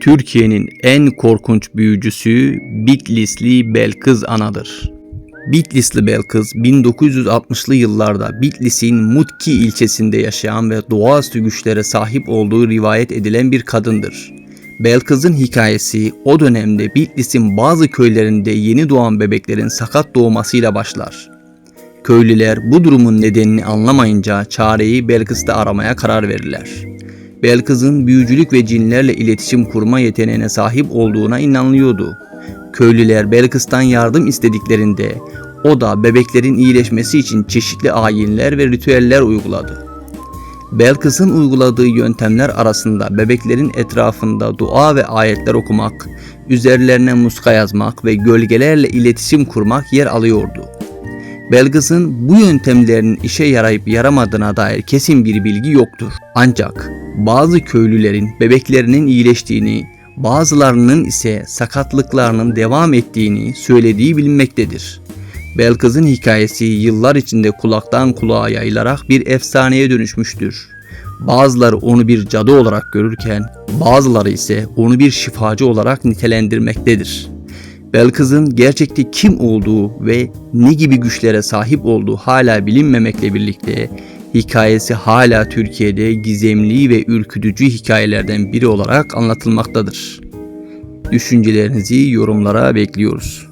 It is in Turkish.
Türkiye'nin en korkunç büyücüsü Bitlisli Belkız Ana'dır. Bitlisli Belkız 1960'lı yıllarda Bitlis'in Mutki ilçesinde yaşayan ve doğaüstü güçlere sahip olduğu rivayet edilen bir kadındır. Belkız'ın hikayesi o dönemde Bitlis'in bazı köylerinde yeni doğan bebeklerin sakat doğmasıyla başlar. Köylüler bu durumun nedenini anlamayınca çareyi Belkıs'ta aramaya karar verirler. Belkıs'ın büyücülük ve cinlerle iletişim kurma yeteneğine sahip olduğuna inanılıyordu. Köylüler Belkıs'tan yardım istediklerinde o da bebeklerin iyileşmesi için çeşitli ayinler ve ritüeller uyguladı. Belkıs'ın uyguladığı yöntemler arasında bebeklerin etrafında dua ve ayetler okumak, üzerlerine muska yazmak ve gölgelerle iletişim kurmak yer alıyordu. Belkıs'ın bu yöntemlerin işe yarayıp yaramadığına dair kesin bir bilgi yoktur. Ancak bazı köylülerin bebeklerinin iyileştiğini, bazılarının ise sakatlıklarının devam ettiğini söylediği bilinmektedir. Belkıs'ın hikayesi yıllar içinde kulaktan kulağa yayılarak bir efsaneye dönüşmüştür. Bazıları onu bir cadı olarak görürken bazıları ise onu bir şifacı olarak nitelendirmektedir. Belkıs'ın gerçekte kim olduğu ve ne gibi güçlere sahip olduğu hala bilinmemekle birlikte hikayesi hala Türkiye'de gizemli ve ürkütücü hikayelerden biri olarak anlatılmaktadır. Düşüncelerinizi yorumlara bekliyoruz.